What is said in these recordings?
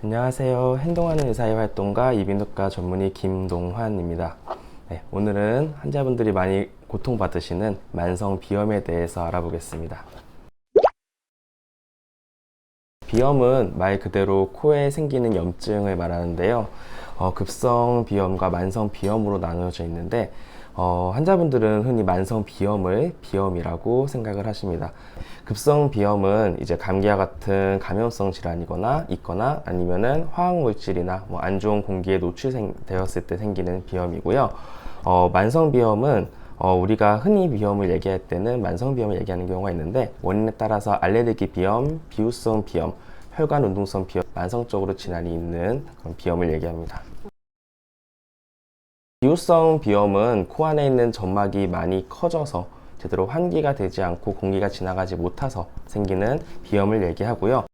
안녕하세요. 행동하는 의사의 활동가 이비인후과 전문의 김동환입니다. 네, 오늘은 환자분들이 많이 고통받으시는 만성 비염에 대해서 알아보겠습니다. 비염은 말 그대로 코에 생기는 염증을 말하는데요. 어, 급성 비염과 만성 비염으로 나누어져 있는데 어, 환자분들은 흔히 만성 비염을 비염이라고 생각을 하십니다. 급성 비염은 이제 감기와 같은 감염성 질환이거나 있거나 아니면은 화학 물질이나 뭐 안 좋은 공기에 노출되었을 때 생기는 비염이고요. 어, 만성 비염은 어, 우리가 흔히 비염을 얘기할 때는 만성 비염을 얘기하는 경우가 있는데 원인에 따라서 알레르기 비염, 비후성 비염, 혈관 운동성 비염, 만성적으로 질환이 있는 그런 비염을 얘기합니다. 비후성 비염은 코 안에 있는 점막이 많이 커져서 제대로 환기가 되지 않고 공기가 지나가지 못해서 생기는 비염을 얘기하고요.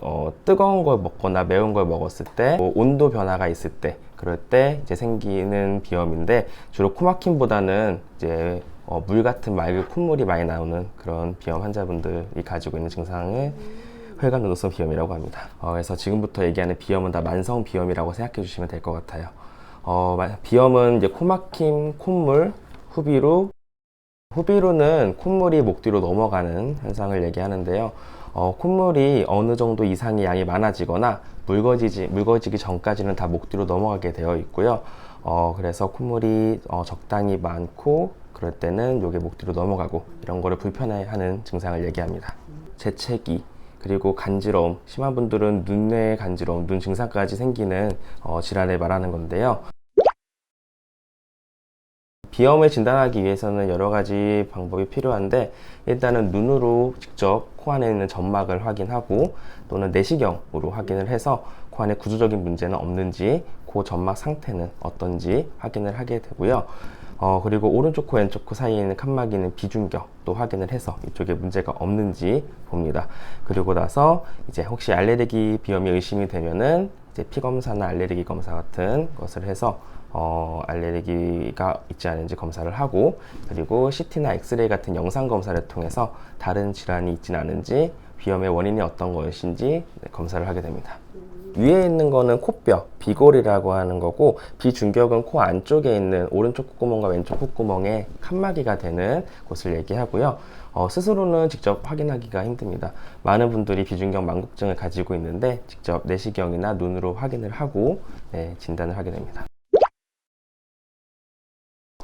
어, 뜨거운 걸 먹거나 매운 걸 먹었을 때, 뭐 온도 변화가 있을 때, 그럴 때 이제 생기는 비염인데 주로 코막힘보다는 이제 어, 물 같은 맑은 콧물이 많이 나오는 그런 비염 환자분들이 가지고 있는 증상을 혈관 운동성 비염이라고 합니다. 어, 그래서 지금부터 얘기하는 비염은 다 만성 비염이라고 생각해 주시면 될 것 같아요. 어, 마- 비염은 이제 코막힘, 콧물, 후비루, 후비루는 콧물이 목 뒤로 넘어가는 현상을 얘기하는데요. 어, 콧물이 어느 정도 이상의 양이 많아지거나 묽어지지, 묽어지기 전까지는 다 목 뒤로 넘어가게 되어 있고요. 어, 그래서 콧물이 어, 적당히 많고 그럴 때는 요게 목 뒤로 넘어가고 이런 거를 불편해하는 증상을 얘기합니다. 재채기 그리고 간지러움 심한 분들은 눈의 간지러움 눈 증상까지 생기는 어, 질환을 말하는 건데요. 비염을 진단하기 위해서는 여러 가지 방법이 필요한데 일단은 눈으로 직접 코 안에 있는 점막을 확인하고 또는 내시경으로 확인을 해서 코 안에 구조적인 문제는 없는지 그 점막 상태는 어떤지 확인을 하게 되고요. 어, 그리고 오른쪽 코 왼쪽 코 사이에 있는 칸막이 있는 비중격도 확인을 해서 이쪽에 문제가 없는지 봅니다. 그리고 나서 이제 혹시 알레르기 비염이 의심이 되면은 이제 피 검사나 알레르기 검사 같은 것을 해서 어, 알레르기가 있지 않은지 검사를 하고 그리고 CT나 엑스레이 같은 영상 검사를 통해서 다른 질환이 있지는 않은지 비염의 원인이 어떤 것인지 네, 검사를 하게 됩니다. 위에 있는 거는 코뼈, 비골이라고 하는 거고 비중격은 코 안쪽에 있는 오른쪽 콧구멍과 왼쪽 콧구멍에 칸막이가 되는 곳을 얘기하고요. 어, 스스로는 직접 확인하기가 힘듭니다. 많은 분들이 비중격 망곡증을 가지고 있는데 직접 내시경이나 눈으로 확인을 하고 네, 진단을 하게 됩니다.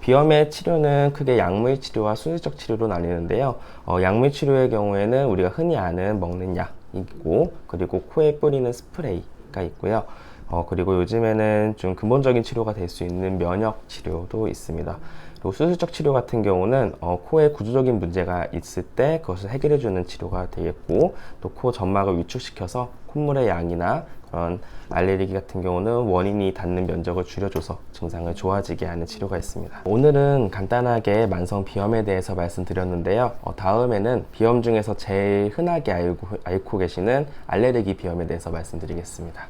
비염의 치료는 크게 약물 치료와 수술적 치료로 나뉘는데요. 어, 약물 치료의 경우에는 우리가 흔히 아는 먹는 약이고 그리고 코에 뿌리는 스프레이 가 있고요. 어, 그리고 요즘에는 좀 근본적인 치료가 될 수 있는 면역 치료도 있습니다. 그리고 수술적 치료 같은 경우는 어, 코에 구조적인 문제가 있을 때 그것을 해결해 주는 치료가 되겠고 또 코 점막을 위축시켜서 콧물의 양이나 그런 알레르기 같은 경우는 원인이 닿는 면적을 줄여줘서 증상을 좋아지게 하는 치료가 있습니다. 오늘은 간단하게 만성 비염에 대해서 말씀드렸는데요. 어, 다음에는 비염 중에서 제일 흔하게 알고, 앓고 계시는 알레르기 비염에 대해서 말씀드리겠습니다.